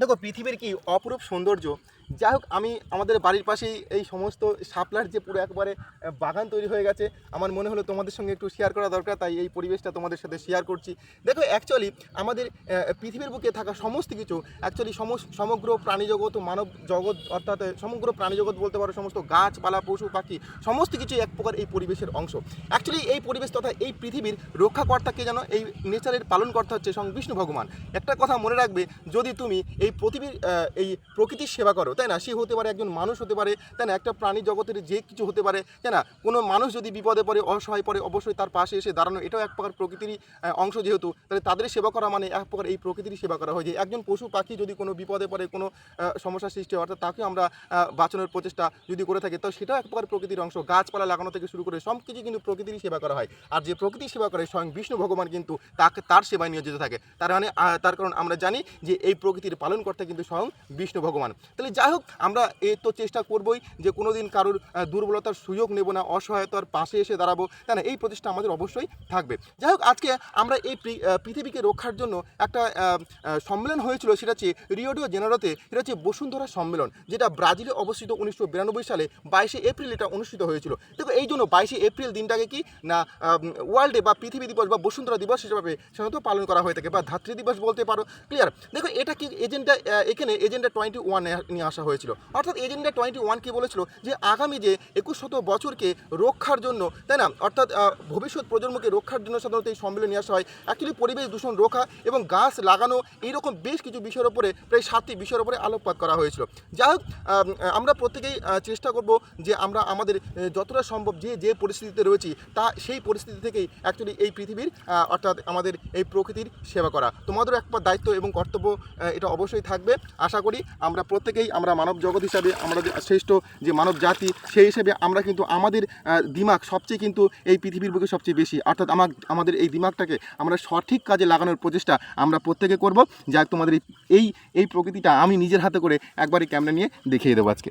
দেখো, পৃথিবীর কি অপরূপ সৌন্দর্য? যাই হোক, আমি আমাদের বাড়ির পাশেই এই সমস্ত শাপলার যে পুরো একবারে বাগান তৈরি হয়ে গেছে, আমার মনে হলো তোমাদের সঙ্গে একটু শেয়ার করা দরকার, তাই এই পরিবেশটা তোমাদের সাথে শেয়ার করছি। দেখো অ্যাকচুয়ালি আমাদের পৃথিবীর বুকে থাকা সমস্ত কিছু অ্যাকচুয়ালি সমগ্র প্রাণীজগৎ মানব জগৎ অর্থাৎ সমগ্র প্রাণীজগৎ বলতে পারো, সমস্ত গাছপালা, পশু, পাখি, সমস্ত কিছু এক প্রকার এই পরিবেশের অংশ। অ্যাকচুয়ালি এই পরিবেশ তথা এই পৃথিবীর রক্ষাকর্তা কে জানো এই নেচারের পালনকর্তা হচ্ছে স্বয়ং বিষ্ণু ভগবান। একটা কথা মনে রাখবে, যদি তুমি এই পৃথিবীর আহ, এই প্রকৃতির সেবা করো। তাই না? সে হতে পারে একজন মানুষ হতে পারে তাই না? একটা প্রাণী জগতের যে কিছু হতে পারে তাই না? কোনো মানুষ যদি বিপদে পড়ে অসহায় পড়ে অবশ্যই তার পাশে এসে দাঁড়ানো এটাও এক প্রকার প্রকৃতিরই অংশ যেহেতু তাহলে তাদের সেবা করা মানে এক প্রকার এই প্রকৃতিরই সেবা করা হয়। যে একজন পশু পাখি যদি কোনো বিপদে পড়ে কোনো সমস্যার সৃষ্টি হয় অর্থাৎ তাকে আমরা বাঁচানোর প্রচেষ্টা যদি করে থাকি তো সেটাও এক প্রকার প্রকৃতির অংশ। গাছপালা লাগানো থেকে শুরু করে সব কিছু কিন্তু প্রকৃতিরই সেবা করা হয়। আর যে প্রকৃতির সেবা করে স্বয়ং বিষ্ণু ভগবান কিন্তু তাকে তার সেবায় নিয়োজিত থাকে। তার মানে তার কারণ আমরা জানি যে এই প্রকৃতির পালনকর্তা কিন্তু স্বয়ং বিষ্ণু ভগবান। তাহলে যাই হোক, আমরা এই তো চেষ্টা করবই যে কোনো দিন কারোর দুর্বলতার সুযোগ নেব না, অসহায়তার পাশে এসে দাঁড়াবো তাই না, এই প্রচেষ্টা আমাদের অবশ্যই থাকবে। যাই হোক, আজকে আমরা এই পৃথিবীকে রক্ষার জন্য একটা সম্মেলন হয়েছিল, সেটা হচ্ছে রিওডিও জেনারোতে এটা হচ্ছে বসুন্ধরা সম্মেলন, যেটা ব্রাজিলে অবস্থিত উনিশশো বিরানব্বই সালে বাইশে এপ্রিল এটা অনুষ্ঠিত হয়েছিল। দেখো, এই জন্য বাইশে এপ্রিল দিনটাকে কি না ওয়ার্ল্ডে বা পৃথিবী দিবস বা বসুন্ধরা দিবস হিসেবে সাধারণত পালন করা হয়ে থাকে, বা ধাত্রী দিবস বলতে পারো, ক্লিয়ার? দেখো, এটা কি এজেন্ডা এখানে এজেন্ডা টোয়েন্টি ওয়ান নিয়ে আসা হয়েছিল। অর্থাৎ এজেন্ডা টোয়েন্টি ওয়ান কি বলেছিল? যে আগামী যে একুশ শত বছরকে রক্ষার জন্য, তাই না? অর্থাৎ ভবিষ্যৎ প্রজন্মকে রক্ষার জন্য সাধারণত এই সম্মেলন নিয়ে আসা হয়। অ্যাকচুয়ালি পরিবেশ দূষণ রক্ষা এবং গাছ লাগানো, এইরকম বেশ কিছু বিষয়ের উপরে প্রায় সাতটি বিষয়ের উপরে আলোকপাত করা হয়েছিল। যাই হোক আমরা প্রত্যেকেই চেষ্টা করব যে আমরা আমাদের যতটা সম্ভব যে যে পরিস্থিতিতে রয়েছি, তা সেই পরিস্থিতি থেকেই অ্যাকচুয়ালি এই পৃথিবীর অর্থাৎ আমাদের এই প্রকৃতির সেবা করা। তোমাদেরও একটা দায়িত্ব এবং কর্তব্য এটা অবশ্যই থাকবে। আশা করি আমরা প্রত্যেকেই আমরা মানব জগৎ হিসাবে আমরা যে শ্রেষ্ঠ যে মানব জাতি, সেই হিসেবে আমরা কিন্তু আমাদের দিমাগ সবচেয়ে কিন্তু এই পৃথিবীর বুকে সবচেয়ে বেশি। অর্থাৎ আমার আমাদের এই দিমাগটাকে আমরা সঠিক কাজে লাগানোর প্রচেষ্টা আমরা প্রত্যেকে করব। যাক তোমাদের এই এই প্রকৃতিটা আমি নিজের হাতে করে একবারই ক্যামেরা নিয়ে দেখিয়ে দেবো আজকে।